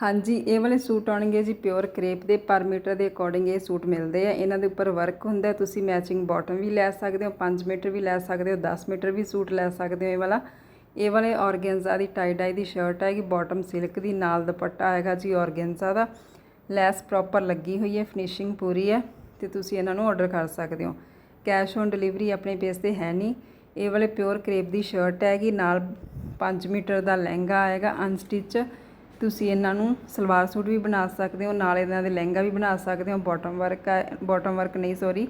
ਹਾਂਜੀ, ਇਹ ਵਾਲੇ ਸੂਟ ਆਉਣਗੇ ਜੀ ਪਿਓਰ ਕਰੇਪ ਦੇ, ਪਰ ਮੀਟਰ ਦੇ ਅਕੋਰਡਿੰਗ ਇਹ ਸੂਟ ਮਿਲਦੇ ਆ। ਇਹਨਾਂ ਦੇ ਉੱਪਰ ਵਰਕ ਹੁੰਦਾ ਤੁਸੀਂ ਮੈਚਿੰਗ ਬਾਟਮ ਵੀ ਲੈ ਸਕਦੇ ਹੋ 5 ਮੀਟਰ ਵੀ ਲੈ ਸਕਦੇ ਹੋ 10 ਮੀਟਰ ਵੀ ਸੂਟ ਲੈ ਸਕਦੇ ਹੋ ਇਹ ਵਾਲਾ। ਇਹ ਵਾਲੇ ਔਰਗੈਂਜ਼ਾ ਦੀ ਟਾਈ ਡਾਈ ਦੀ ਸ਼ਰਟ ਹੈਗੀ ਬਾਟਮ ਸਿਲਕ ਦੀ, ਨਾਲ ਦੁਪੱਟਾ ਹੈਗਾ ਜੀ ਔਰਗੈਂਜ਼ਾ ਦਾ। ਲੈਸ ਪ੍ਰੋਪਰ ਲੱਗੀ ਹੋਈ ਹੈ ਫਿਨਿਸ਼ਿੰਗ ਪੂਰੀ ਹੈ, ਤੇ ਤੁਸੀਂ ਇਹਨਾਂ ਨੂੰ ਆਰਡਰ ਕਰ ਸਕਦੇ ਹੋ। ਕੈਸ਼ ਔਨ ਡਿਲੀਵਰੀ ਆਪਣੇ ਪੇਜ ਤੇ ਹੈ ਨਹੀਂ। ਇਹ ਵਾਲੇ ਪਿਓਰ ਕਰੇਪ ਦੀ ਸ਼ਰਟ ਹੈਗੀ, ਨਾਲ 5 ਮੀਟਰ ਦਾ ਲਹਿੰਗਾ ਆਏਗਾ ਅਨਸਟਿਚ ਤੁਸੀਂ ਇਹਨਾਂ ਨੂੰ ਸਲਵਾਰ ਸੂਟ ਵੀ ਬਣਾ ਸਕਦੇ ਹੋ, ਨਾਲ ਇਹਨਾਂ ਦੇ ਲਹਿੰਗਾ ਵੀ ਬਣਾ ਸਕਦੇ ਹੋ ਬਾਟਮ ਵਰਕ ਬਾਟਮ ਵਰਕ ਨਹੀਂ ਸੌਰੀ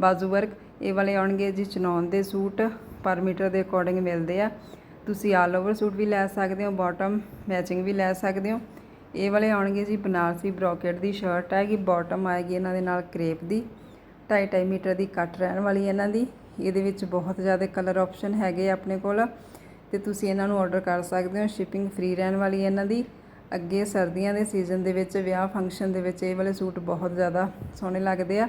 ਬਾਜ਼ੂ ਵਰਕ ਇਹ ਵਾਲੇ ਆਉਣਗੇ ਜੀ ਚਨੌਨ ਦੇ ਸੂਟ, ਪਰ ਮੀਟਰ ਦੇ ਅਕੋਰਡਿੰਗ ਮਿਲਦੇ ਆ। ਤੁਸੀਂ ਆਲ ਓਵਰ ਸੂਟ ਵੀ ਲੈ ਸਕਦੇ ਹੋ ਬਾਟਮ ਮੈਚਿੰਗ ਵੀ ਲੈ ਸਕਦੇ ਹੋ। ਇਹ ਵਾਲੇ ਆਉਣਗੇ ਜੀ ਬਨਾਰਸੀ ਬ੍ਰੋਕੇਟ ਦੀ ਸ਼ਰਟ ਹੈਗੀ ਬਾਟਮ ਆਏਗੀ ਇਹਨਾਂ ਦੇ ਨਾਲ ਕਰੇਪ ਦੀ। 2.5 ਮੀਟਰ ਦੀ ਕੱਟ ਰਹਿਣ ਵਾਲੀ ਇਹਨਾਂ ਦੀ। ਇਹਦੇ ਵਿੱਚ ਬਹੁਤ ਜ਼ਿਆਦਾ ਕਲਰ ਆਪਸ਼ਨ ਹੈਗੇ ਆ ਆਪਣੇ ਕੋਲ। ਤੇ ਤੁਸੀਂ ਇਹਨਾਂ ਨੂੰ ਆਰਡਰ ਕਰ ਸਕਦੇ ਹੋ ਸ਼ਿਪਿੰਗ ਫ੍ਰੀ ਰਹਿਣ ਵਾਲੀ ਇਹਨਾਂ ਦੀ। ਅੱਗੇ ਸਰਦੀਆਂ ਦੇ ਸੀਜ਼ਨ ਦੇ ਵਿੱਚ, ਵਿਆਹ ਫੰਕਸ਼ਨ ਦੇ ਵਿੱਚ ਇਹ ਵਾਲੇ ਸੂਟ ਬਹੁਤ ਜ਼ਿਆਦਾ ਸੋਹਣੇ ਲੱਗਦੇ ਆ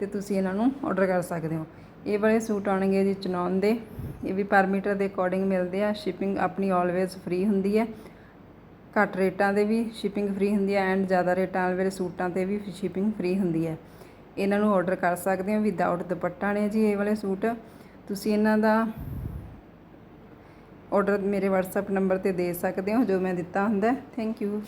ਤੇ ਤੁਸੀਂ ਇਹਨਾਂ ਨੂੰ ਆਰਡਰ ਕਰ ਸਕਦੇ ਹੋ। ਇਹ ਵਾਲੇ ਸੂਟ ਆਉਣਗੇ ਜੀ ਚਨੌਨ ਦੇ। ਇਹ ਵੀ ਪਰ ਮੀਟਰ ਦੇ ਅਕੋਰਡਿੰਗ ਮਿਲਦੇ ਆ। ਸ਼ਿਪਿੰਗ ਆਪਣੀ ਆਲਵੇਜ਼ ਫ੍ਰੀ ਹੁੰਦੀ ਹੈ। ਘੱਟ ਰੇਟਾਂ ਦੇ ਵੀ ਸ਼ਿਪਿੰਗ ਫ੍ਰੀ ਹੁੰਦੀ ਹੈ ਐਂਡ ਜ਼ਿਆਦਾ ਰੇਟਾਂ ਵਾਲੇ ਸੂਟਾਂ ਤੇ ਵੀ ਸ਼ਿਪਿੰਗ ਫ੍ਰੀ ਹੁੰਦੀ ਹੈ। ਇਹਨਾਂ ਨੂੰ ਆਰਡਰ ਕਰ ਸਕਦੇ ਹੋ। ਵਿਦਆਊਟ ਦੁਪੱਟਾ ਨੇ ਜੀ ਇਹ ਵਾਲੇ ਸੂਟ। ਤੁਸੀਂ ਇਹਨਾਂ ਦਾ ਆਰਡਰ ਮੇਰੇ WhatsApp ਨੰਬਰ ਤੇ ਦੇ ਸਕਦੇ ਹੋ ਜੋ ਮੈਂ ਦਿੱਤਾ ਹੁੰਦਾ ਥੈਂਕ ਯੂ